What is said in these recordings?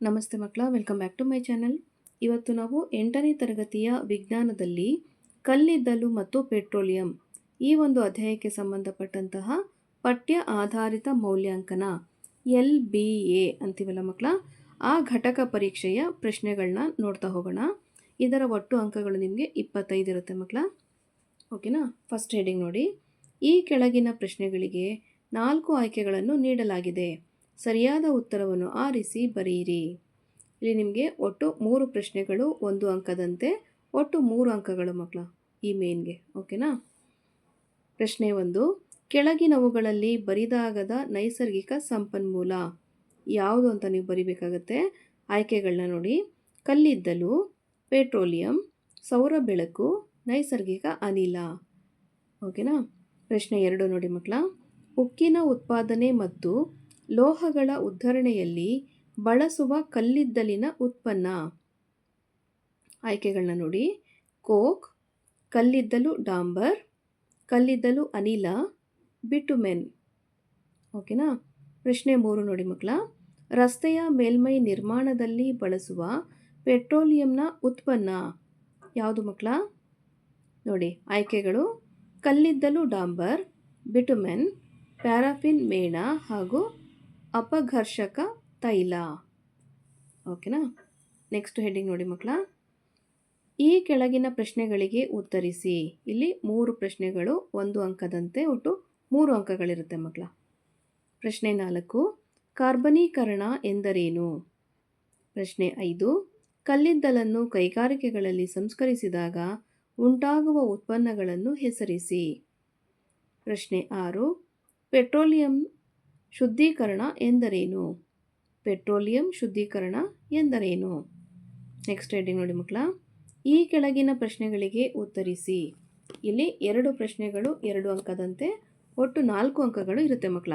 ನಮಸ್ತೆ ಮಕ್ಕಳ, welcome back to my channel. ಇವತ್ತು ನಾವು ಎಂಟನೇ ತರಗತಿಯ ವಿಜ್ಞಾನದಲ್ಲಿ ಕಲ್ಲಿದ್ದಲು ಮತ್ತು ಪೆಟ್ರೋಲಿಯಂ ಈ ಒಂದು ಅಧ್ಯಾಯಕ್ಕೆ ಸಂಬಂಧಪಟ್ಟಂತಹ ಪಠ್ಯ ಆಧಾರಿತ ಮೌಲ್ಯಾಂಕನ ಎಲ್ ಬಿ ಎ ಅಂತೀವಲ್ಲ ಮಕ್ಕಳ, ಆ ಘಟಕ ಪರೀಕ್ಷೆಯ ಪ್ರಶ್ನೆಗಳನ್ನ ನೋಡ್ತಾ ಹೋಗೋಣ. ಇದರ ಒಟ್ಟು ಅಂಕಗಳು ನಿಮಗೆ ಇಪ್ಪತ್ತೈದು ಇರುತ್ತೆ ಮಕ್ಕಳ. ಓಕೆನಾ? ಫಸ್ಟ್ ಹೆಡಿಂಗ್ ನೋಡಿ. ಈ ಕೆಳಗಿನ ಪ್ರಶ್ನೆಗಳಿಗೆ ನಾಲ್ಕು ಆಯ್ಕೆಗಳನ್ನು ನೀಡಲಾಗಿದೆ. ಸರಿಯಾದ ಉತ್ತರವನ್ನು ಆರಿಸಿ ಬರೆಯಿರಿ. ಇಲ್ಲಿ ನಿಮಗೆ ಒಟ್ಟು ಮೂರು ಪ್ರಶ್ನೆಗಳು, ಒಂದು ಅಂಕದಂತೆ ಒಟ್ಟು ಮೂರು ಅಂಕಗಳು ಮಕ್ಕಳ, ಈ ಮೇನ್ಗೆ, ಓಕೆನಾ? ಪ್ರಶ್ನೆ ಒಂದು, ಕೆಳಗಿನವುಗಳಲ್ಲಿ ಬರಿದಾಗದ ನೈಸರ್ಗಿಕ ಸಂಪನ್ಮೂಲ ಯಾವುದು ಅಂತ ನೀವು ಬರಿಬೇಕಾಗತ್ತೆ? ಆಯ್ಕೆಗಳನ್ನ ನೋಡಿ. ಕಲ್ಲಿದ್ದಲು, ಪೆಟ್ರೋಲಿಯಂ, ಸೌರ ಬೆಳಕು, ನೈಸರ್ಗಿಕ ಅನಿಲ. ಓಕೆನಾ? ಪ್ರಶ್ನೆ ಎರಡು ನೋಡಿ ಮಕ್ಕಳ. ಉಕ್ಕಿನ ಉತ್ಪಾದನೆ ಮತ್ತು ಲೋಹಗಳ ಉದ್ಧರಣೆಯಲ್ಲಿ ಬಳಸುವ ಕಲ್ಲಿದ್ದಲಿನ ಉತ್ಪನ್ನ. ಆಯ್ಕೆಗಳನ್ನ ನೋಡಿ. ಕೋಕ್, ಕಲ್ಲಿದ್ದಲು ಡಾಂಬರ್, ಕಲ್ಲಿದ್ದಲು ಅನಿಲ ಬಿಟುಮೆನ್ ಓಕೆನಾ? ಪ್ರಶ್ನೆ ಮೂರು ನೋಡಿ ಮಕ್ಕಳ. ರಸ್ತೆಯ ಮೇಲ್ಮೈ ನಿರ್ಮಾಣದಲ್ಲಿ ಬಳಸುವ ಪೆಟ್ರೋಲಿಯಂನ ಉತ್ಪನ್ನ. ಯಾವುದು ಮಕ್ಕಳ? ನೋಡಿ, ಆಯ್ಕೆಗಳು. ಕಲ್ಲಿದ್ದಲು ಡಾಂಬರ್ ಬಿಟುಮೆನ್ ಪ್ಯಾರಾಫಿನ್ ಮೇಣ ಹಾಗೂ ಅಪಘರ್ಷಕ ತೈಲ. ಓಕೆನಾ? ನೆಕ್ಸ್ಟ್ ಹೆಡ್ಡಿಂಗ್ ನೋಡಿ ಮಕ್ಕಳ. ಈ ಕೆಳಗಿನ ಪ್ರಶ್ನೆಗಳಿಗೆ ಉತ್ತರಿಸಿ. ಇಲ್ಲಿ ಮೂರು ಪ್ರಶ್ನೆಗಳು ಒಂದು ಅಂಕದಂತೆ ಒಟ್ಟು ಮೂರು ಅಂಕಗಳಿರುತ್ತೆ ಮಕ್ಕಳ. ಪ್ರಶ್ನೆ ನಾಲ್ಕು, ಕಾರ್ಬನೀಕರಣ ಎಂದರೇನು? ಪ್ರಶ್ನೆ ಐದು, ಕಲ್ಲಿದ್ದಲನ್ನು ಕೈಗಾರಿಕೆಗಳಲ್ಲಿ ಸಂಸ್ಕರಿಸಿದಾಗ ಉಂಟಾಗುವ ಉತ್ಪನ್ನಗಳನ್ನು ಹೆಸರಿಸಿ. ಪ್ರಶ್ನೆ ಆರು, ಪೆಟ್ರೋಲಿಯಂ ಶುದ್ಧೀಕರಣ ಎಂದರೇನು? ಪೆಟ್ರೋಲಿಯಂ ಶುದ್ಧೀಕರಣ ಎಂದರೇನು? ನೆಕ್ಸ್ಟ್ ಹೆಡ್ಡಿಂಗ್ ನೋಡಿ ಮಕ್ಕಳ. ಈ ಕೆಳಗಿನ ಪ್ರಶ್ನೆಗಳಿಗೆ ಉತ್ತರಿಸಿ. ಇಲ್ಲಿ ಎರಡು ಪ್ರಶ್ನೆಗಳು ಎರಡು ಅಂಕದಂತೆ ಒಟ್ಟು ನಾಲ್ಕು ಅಂಕಗಳು ಇರುತ್ತೆ ಮಕ್ಕಳ.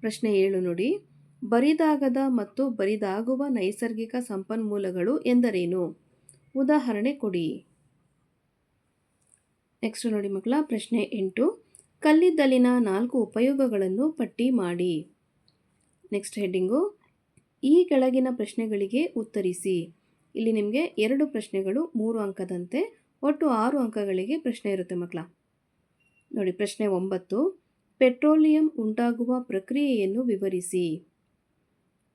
ಪ್ರಶ್ನೆ ಏಳು ನೋಡಿ. ಬರಿದಾಗದ ಮತ್ತು ಬರಿದಾಗುವ ನೈಸರ್ಗಿಕ ಸಂಪನ್ಮೂಲಗಳು ಎಂದರೇನು? ಉದಾಹರಣೆ ಕೊಡಿ. ನೆಕ್ಸ್ಟ್ ನೋಡಿ ಮಕ್ಕಳ, ಪ್ರಶ್ನೆ ಎಂಟು. ಕಲ್ಲಿದ್ದಲಿನ ನಾಲ್ಕು ಉಪಯೋಗಗಳನ್ನು ಪಟ್ಟಿ ಮಾಡಿ. ನೆಕ್ಸ್ಟ್ ಹೆಡ್ಡಿಂಗು ಈ ಕೆಳಗಿನ ಪ್ರಶ್ನೆಗಳಿಗೆ ಉತ್ತರಿಸಿ. ಇಲ್ಲಿ ನಿಮಗೆ ಎರಡು ಪ್ರಶ್ನೆಗಳು, ಮೂರು ಅಂಕದಂತೆ, ಒಟ್ಟು ಆರು ಅಂಕಗಳಿಗೆ ಪ್ರಶ್ನೆ ಇರುತ್ತೆ ಮಕ್ಕಳ. ನೋಡಿ, ಪ್ರಶ್ನೆ ಒಂಬತ್ತು, ಪೆಟ್ರೋಲಿಯಂ ಉಂಟಾಗುವ ಪ್ರಕ್ರಿಯೆಯನ್ನು ವಿವರಿಸಿ.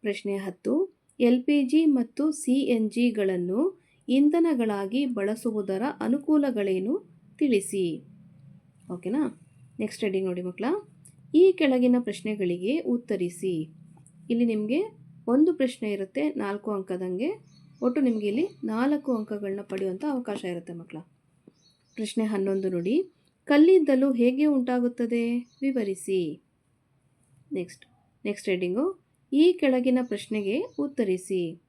ಪ್ರಶ್ನೆ ಹತ್ತು, ಎಲ್ ಪಿ ಜಿ ಮತ್ತು ಸಿ ಎನ್ ಜಿಗಳನ್ನು ಇಂಧನಗಳಾಗಿ ಬಳಸುವುದರ ಅನುಕೂಲಗಳೇನು ತಿಳಿಸಿ. ಓಕೆನಾ? ನೆಕ್ಸ್ಟ್ ಹೆಡಿಂಗ್ ನೋಡಿ ಮಕ್ಕಳ. ಈ ಕೆಳಗಿನ ಪ್ರಶ್ನೆಗಳಿಗೆ ಉತ್ತರಿಸಿ. ಇಲ್ಲಿ ನಿಮಗೆ ಒಂದು ಪ್ರಶ್ನೆ ಇರುತ್ತೆ, ನಾಲ್ಕು ಅಂಕದಂಗೆ. ಒಟ್ಟು ನಿಮಗೆ ಇಲ್ಲಿ ನಾಲ್ಕು ಅಂಕಗಳನ್ನ ಪಡೆಯುವಂಥ ಅವಕಾಶ ಇರುತ್ತೆ ಮಕ್ಕಳ. ಪ್ರಶ್ನೆ ಹನ್ನೊಂದು ನೋಡಿ. ಕಲ್ಲಿದ್ದಲು ಹೇಗೆ ಉಂಟಾಗುತ್ತದೆ? ವಿವರಿಸಿ. ನೆಕ್ಸ್ಟ್ ನೆಕ್ಸ್ಟ್ ಹೆಡಿಂಗು ಈ ಕೆಳಗಿನ ಪ್ರಶ್ನೆಗೆ ಉತ್ತರಿಸಿ.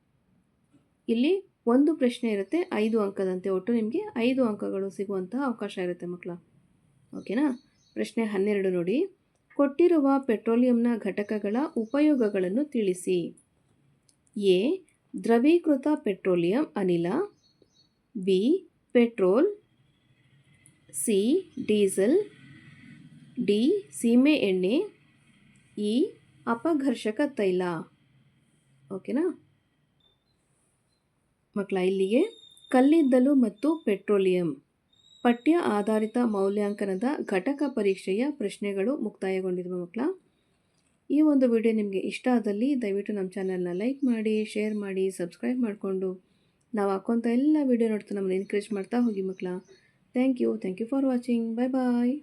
ಇಲ್ಲಿ ಒಂದು ಪ್ರಶ್ನೆ ಇರುತ್ತೆ, ಐದು ಅಂಕದಂತೆ. ಒಟ್ಟು ನಿಮಗೆ ಐದು ಅಂಕಗಳು ಸಿಗುವಂತಹ ಅವಕಾಶ ಇರುತ್ತೆ ಮಕ್ಕಳ. ಓಕೆನಾ ಪ್ರಶ್ನೆ ಹನ್ನೆರಡು ನೋಡಿ. ಕೊಟ್ಟಿರುವ ಪೆಟ್ರೋಲಿಯಂನ ಘಟಕಗಳ ಉಪಯೋಗಗಳನ್ನು ತಿಳಿಸಿ. ಎ. ದ್ರವೀಕೃತ ಪೆಟ್ರೋಲಿಯಂ ಅನಿಲ. B. Petrol. C. Diesel. D. ಸೀಮೆ ಎಣ್ಣೆ. ಇ. ಅಪಘರ್ಷಕ ತೈಲ. ಓಕೆನಾ? ಮಕ್ಕಳ, ಇಲ್ಲಿಗೆ ಕಲ್ಲಿದ್ದಲು ಮತ್ತು ಪೆಟ್ರೋಲಿಯಂ. ಪಠ್ಯ ಆಧಾರಿತ ಮೌಲ್ಯಾಂಕನದ ಘಟಕ ಪರೀಕ್ಷೆಯ ಪ್ರಶ್ನೆಗಳು ಮುಕ್ತಾಯಗೊಂಡಿರುವ ಮಕ್ಕಳ. ಈ ಒಂದು ವಿಡಿಯೋ ನಿಮಗೆ ಇಷ್ಟ ಆದಲ್ಲಿ ದಯವಿಟ್ಟು ನಮ್ಮ ಚಾನಲ್ನ ಲೈಕ್ ಮಾಡಿ, ಶೇರ್ ಮಾಡಿ, ಸಬ್ಸ್ಕ್ರೈಬ್ ಮಾಡಿಕೊಂಡು ನಾವು ಹಾಕೋಂಥ ಎಲ್ಲ ವಿಡಿಯೋ ನೋಡ್ತಾ ನಮ್ಮನ್ನು ಎನ್ಕರೇಜ್ ಮಾಡ್ತಾ ಹೋಗಿ ಮಕ್ಕಳ. Thank you thank you for watching bye bye